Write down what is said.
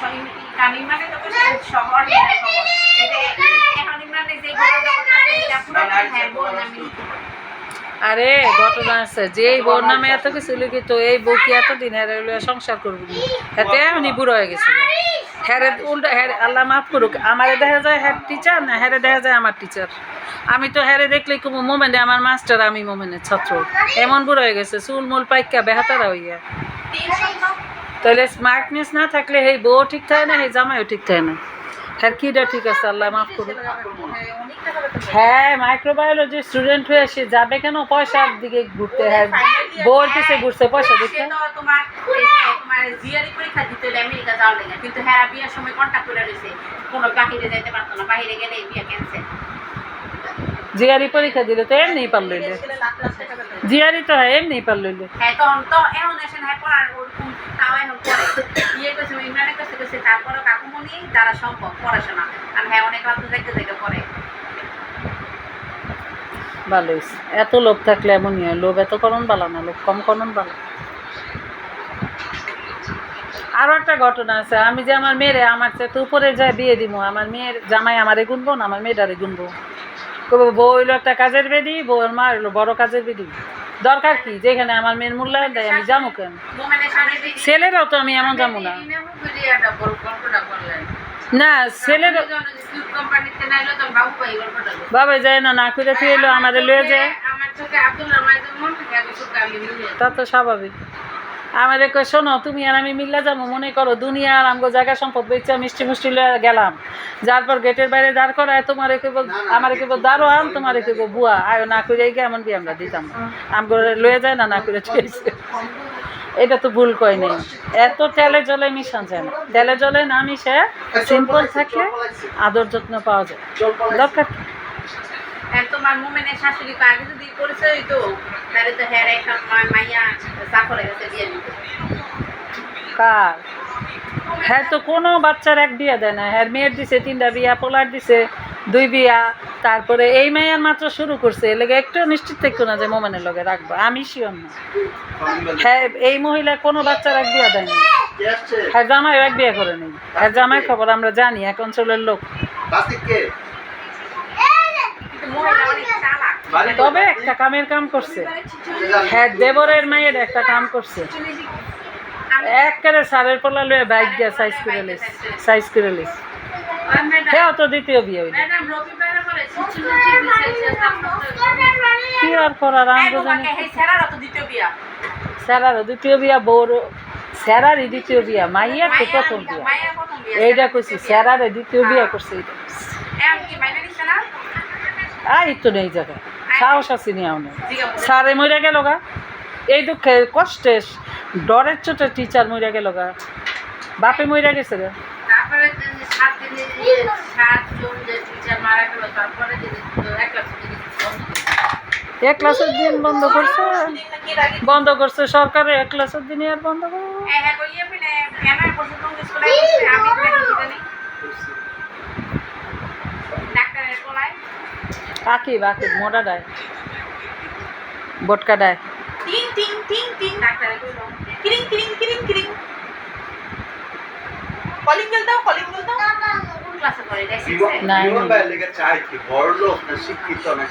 তো শহর যে হ্যাঁ আরে ঘটনা আছে। যে এই বউর নামে এত কিছু লিখিত এই বউ কি এতদিন লইয়া সংসার করব হাতে এমনি বুড়ো হয়ে গেছিল। হ্যারে উল্টা হ্যারে আল্লাহ মাফ করুক আমারে দেখা যায় হ্যার টিচার না হ্যারে দেখা যায় আমার টিচার আমি তো হ্যারে দেখলে কোনো মোমেন্টে আমার মাস্টার আমি মোমেন্টের ছাত্র এমন বুড়ো হয়ে গেছে চুল মুল পাইকা বেহাতারা হইয়া তাহলে স্মার্টনেস না থাকলে এই বউ ঠিক থাকে না এই জামাইও ঠিক থাকে না। হ্যার কিটা ঠিক আছে আল্লাহ মাফ পায়। হ্যাঁ মাইক্রোবায়োলজি স্টুডেন্ট হয়ে সে যাবে কেন? পয়সার দিকে ঘুরতে। হ্যাঁ বউর পিছে ঘুরছে পয়সা তোমার পরীক্ষা দিতে হলে আমেরিকা লেগে। কিন্তু হ্যাঁ বিয়ের সময় কন্ট্যাক্ট করে রয়েছে। কোনো বাহিরে যাইতে পারতো না বাহিরে গেলে বিয়ে ক্যান্সেল জিয়ারি পরীক্ষা দিলে তো এমনি পারল জিয়ারি তো হ্যাঁ এমনি পারল হ্যাঁ তখন তো এখন এসে হ্যাঁ পড়ার ওরকম তাও এখন পড়ে ইয়ে করছে ইমরানের কাছে করছে তারপরে কাকুমনি দ্বারা সম্ভব পড়াশোনা। আর হ্যাঁ অনেক রাত দেখতে দেখতে পড়ে। ভালো এত লোভ থাকলে এমনই হয় লোভ এত করণ ভালো না লোভ কম করণ ভালো আরও একটা ঘটনা আছে আমি যে আমার মেয়েরে আমার চেয়ে তো উপরে যায় বিয়ে দিব আমার মেয়ের জামাই আমারে গুনবো না আমার মেয়েটারে গুনবো। কবে বউ হইল একটা কাজের বেদি বউয়ের মা হইল বড় কাজের বেদি। দরকার কি? যেখানে আমার মেয়ের মূল্যায়ন দেয় আমি যাব কেন? ছেলেরাও তো আমি এমন যাব না। না ছেলেরা বাবু যায় না না করে তুই এলো আমাদের লয়ে যায়। তা তো স্বাভাবিক। আমাদের কই শোনো তুমি আর আমি মিল্লা যাব মনে করো দুনিয়া আর আমগো জায়গা সম্পদ বেচা মিষ্টি মিষ্টি লয়ে গেলাম। যার পর গেটের বাইরে দাঁড় করায় তোমার কেব আমার কেব দাঁড়ো আন তোমার কেব বুয়া। আয় না করে গিয়ে এমন কি আমরা দিতাম। আমগো লয়ে যায় না না করে ঠিয়েছে এটা তো ভুল কই নেই। এত তেলে জলে মিশান যায় না। তেলে জলে না মিশে সিম্পল থাকলে আদর যত্ন পাওয়া যায়। দরকার তোমার মোমেনের শাশুড়ি তো আগে যদি পরিচয় হইতো। তাহলে তো হ্যাঁ একটা মাইয়া চাকরে গেছে দিয়ে দিত। কার? হ্যাঁ তো কোনো বাচ্চার এক বিয়া দেয় না। হ্যাঁ মেয়ের দিছে তিনটা বিয়া পোলার দিছে। দুই বিয়া, তারপরে এই মেয়ের মাত্র শুরু করছে, এর লেগে একটু নিশ্চিত থাকতো না যে মোমেনের লগে রাখব, আমি শিওর না। হ্যাঁ এই মহিলা কোনো বাচ্চার এক বিয়া দেয়নি হ্যাঁ জামাই এক বিয়া করে নেই। হ্যাঁ জামাই খবর আমরা জানি, এক অঞ্চলের লোক। তবে একটা কামের কাম করছে। হ্যাঁ দেবরের মায়ের একটা কাম করছে। একবারে সারের পোলা লয়ে বাইক দিয়ে সাইজ করে লিস সাইজ করে লিস হ্যাঁ তো দ্বিতীয় বিয়ে হইল কি আর করার হ্যাঁ স্যারারও দ্বিতীয় বিয়া বউর স্যারারই দ্বিতীয় বিয়া মাইয়ার তো প্রথম বিয়া এইটা কইছি স্যারারে দ্বিতীয় বিয়া করছে এইটা আই তো নেই জায়গায় সাহস আছে নিয়ে নেই স্যারে মরে গেল গা এই দুঃখে কষ্টে ডরের চোটে টিচার মরে গেল গা বাপে মরে গেছে রে তারপরে যে সাত দিনে যে সাতজন যে টিচার মারা গেল তারপরে এক এক ক্লাসের দিন বন্ধ করছে? বন্ধ করছে সরকারে এক ক্লাসের দিনই আর বন্ধ করে কাকি বাকি মোটা ডায় বটকা ডায় টিং টিং টিং টিং। ডাক্তারে কইলো কিরিং কিরিং কিরিং কিরিং। কলিং বেল দাও কলিং বেল দাও। কোন ক্লাসে পড়ে? কি বড় লোক না শিক্ষিত না